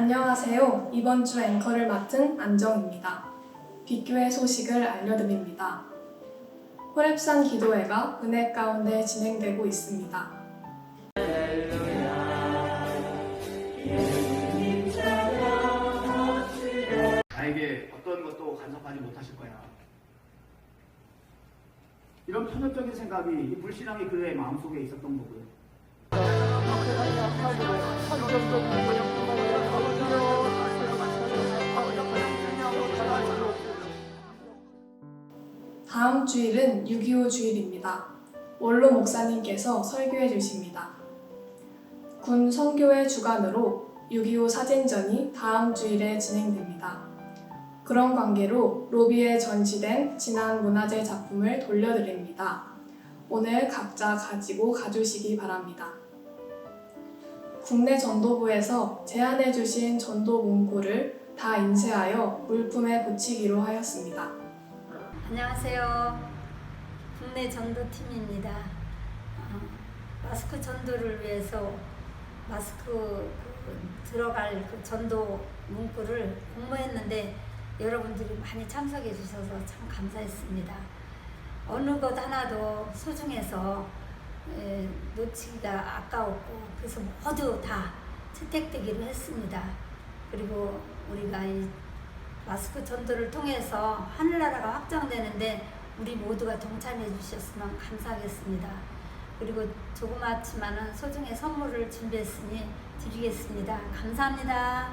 안녕하세요. 이번 주 앵커를 맡은 안정입니다. 비교회 소식을 알려드립니다. 호랩산 기도회가 은혜 가운데 진행되고 있습니다. 나에게 어떤 것도 간섭하지 못하실 거야. 이런 편협적인 생각이 이 불신앙이 그의 마음속에 있었던 거고요. 다음 주일은 6.25 주일입니다. 원로 목사님께서 설교해 주십니다. 군 선교회 주관으로 6.25 사진전이 다음 주일에 진행됩니다. 그런 관계로 로비에 전시된 지난 문화재 작품을 돌려드립니다. 오늘 각자 가지고 가주시기 바랍니다. 국내 전도부에서 제안해 주신 전도 문구를 다 인쇄하여 물품에 붙이기로 하였습니다. 안녕하세요. 국내 전도팀입니다. 어, 마스크 전도를 위해서 마스크 그 들어갈 그 전도 문구를 공모했는데 여러분들이 많이 참석해 주셔서 참 감사했습니다. 어느 것 하나도 소중해서 에, 놓치기가 아까웠고 그래서 모두 다 채택되기로 했습니다. 그리고 우리가 이 마스크 전도를 통해서 하늘나라가 확장되는데 우리 모두가 동참해 주셨으면 감사하겠습니다. 그리고 조그맣지만은 소중의 선물을 준비했으니 드리겠습니다. 감사합니다.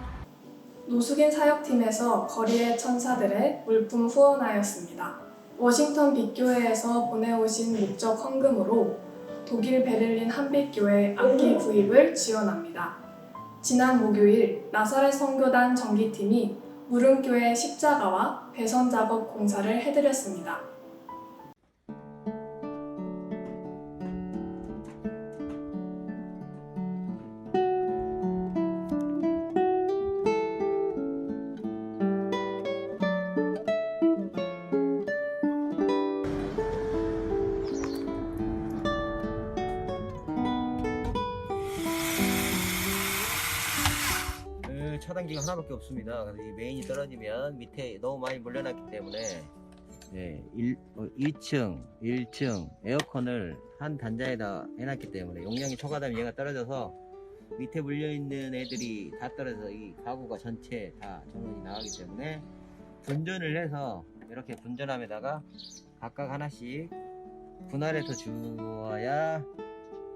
노숙인 사역팀에서 거리의 천사들의 물품 후원하였습니다. 워싱턴 빛교회에서 보내오신 목적 헌금으로 독일 베를린 한빛교회 악기 구입을 지원합니다. 지난 목요일 나사렛 선교단 정기팀이 무릉교회 십자가와 배선 작업 공사를 해드렸습니다. 차단기가 하나밖에 없습니다. 그래서 이 메인이 떨어지면 밑에 너무 많이 물려놨기 때문에 네, 1, 2층, 1층 에어컨을 한 단자에다 해놨기 때문에 용량이 초과되면 얘가 떨어져서 밑에 물려있는 애들이 다 떨어져서 이 가구가 전체 다 전원이 나가기 때문에 분전을 해서 이렇게 분전함에다가 각각 하나씩 분할해서 주어야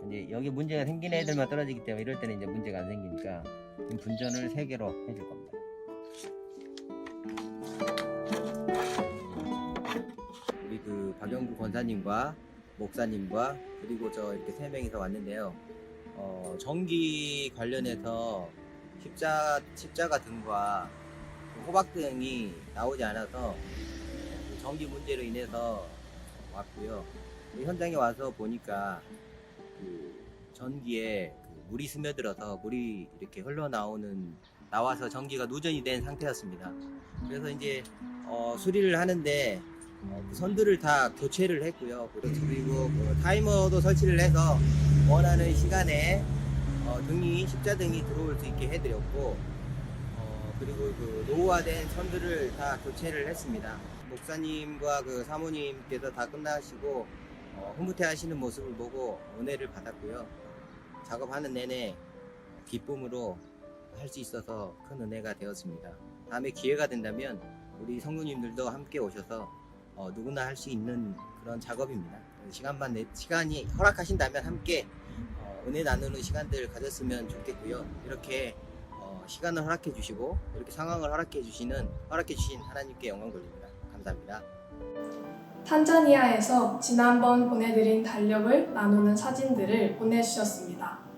이제 여기 문제가 생긴 애들만 떨어지기 때문에 이럴 때는 이제 문제가 안 생기니까 지금 분전을 3개로 해줄 겁니다. 우리 그 박영구 권사님과 목사님과 그리고 저 이렇게 세 명이서 왔는데요. 어, 전기 관련해서 십자, 십자가 등과 그 호박 등이 나오지 않아서 그 전기 문제로 인해서 왔고요. 이 현장에 와서 보니까 그 전기에 그 물이 스며들어서 물이 이렇게 흘러나오는 나와서 전기가 누전이 된 상태였습니다. 그래서 이제 어, 수리를 하는데 어, 그 선들을 다 교체를 했고요. 그리고 그 타이머도 설치를 해서 원하는 시간에 어, 등이 십자등이 들어올 수 있게 해드렸고 어, 그리고 그 노후화된 선들을 다 교체를 했습니다. 목사님과 그 사모님께서 다 끝나시고 어, 흐뭇해 하시는 모습을 보고 은혜를 받았고요. 작업하는 내내 기쁨으로 할 수 있어서 큰 은혜가 되었습니다. 다음에 기회가 된다면 우리 성도님들도 함께 오셔서 어, 누구나 할 수 있는 그런 작업입니다. 시간만 내, 시간이 허락하신다면 함께 어, 은혜 나누는 시간들 가졌으면 좋겠고요. 이렇게 어, 시간을 허락해 주시고 이렇게 상황을 허락해 주시는 허락해 주신 하나님께 영광 돌립니다. 감사합니다. 탄자니아에서 지난번 보내드린 달력을 나누는 사진들을 보내주셨습니다.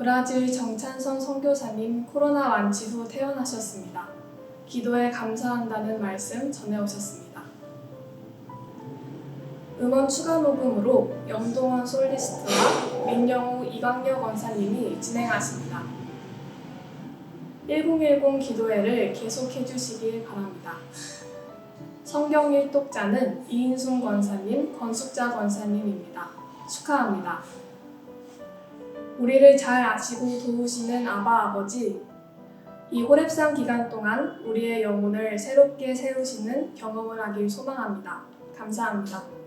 브라질 정찬선 선교사님 코로나 완치 후 퇴원하셨습니다. 기도에 감사한다는 말씀 전해오셨습니다. 음원 추가 녹음으로 영동원 솔리스트와 민영우 이광여 권사님이 진행하십니다. 1010 기도회를 계속해 주시길 바랍니다. 성경 일독자는 이인순 권사님, 권숙자 권사님입니다. 축하합니다. 우리를 잘 아시고 도우시는 아바 아버지, 이 호랩상 기간 동안 우리의 영혼을 새롭게 세우시는 경험을 하길 소망합니다. 감사합니다.